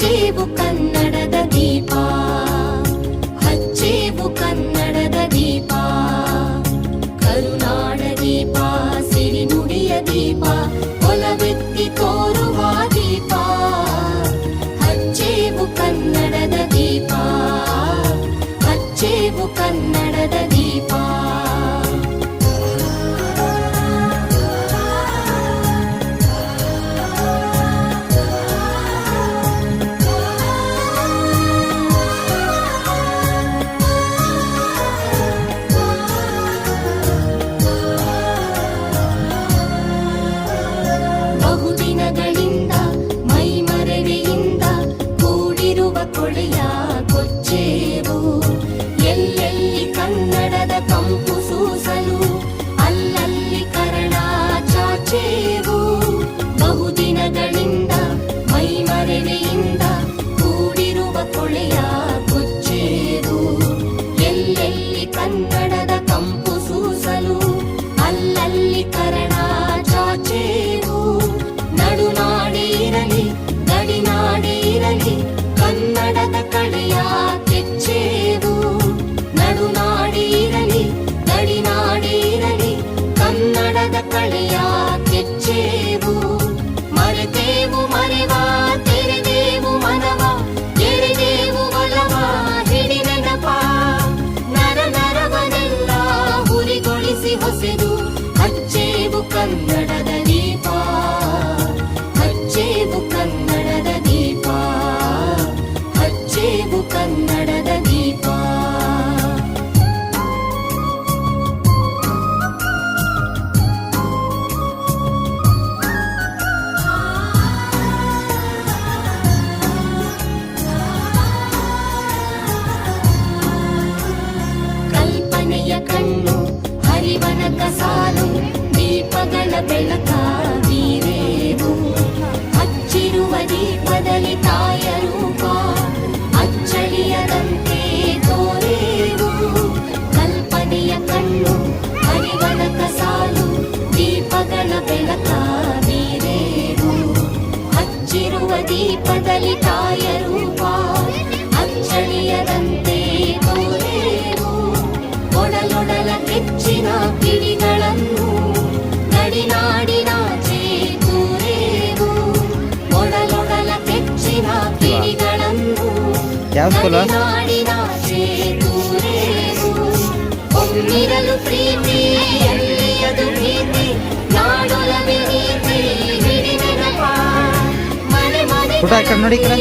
ಜೀವು ಕನ್ನಡದ ದೀಪ. ಬೆಳಕ ಹಚ್ಚಿರುವ ದೀಪದಲ್ಲಿ ತಾಯ ರೂಪ ಅಚ್ಚಳಿಯದಂತೆ ತೋರೇವು. ಕಲ್ಪನೆಯ ಕಣ್ಣು ಹರಿವನ ಸಾಲು, ದೀಪಗಳ ಬೆಳಕ ವೀರೇವು ಹಚ್ಚಿರುವ ದೀಪದಲ್ಲಿ ತಾಯ ರೂಪ ಅಚ್ಚಳಿಯದಂತೆ ಹೋಗ್ತೀವಾ ಯಾವ ಸ್ಕೂಲ ಪುಟ ಹಾಕೊಂಡು ನೋಡಿ ಕಡೆ.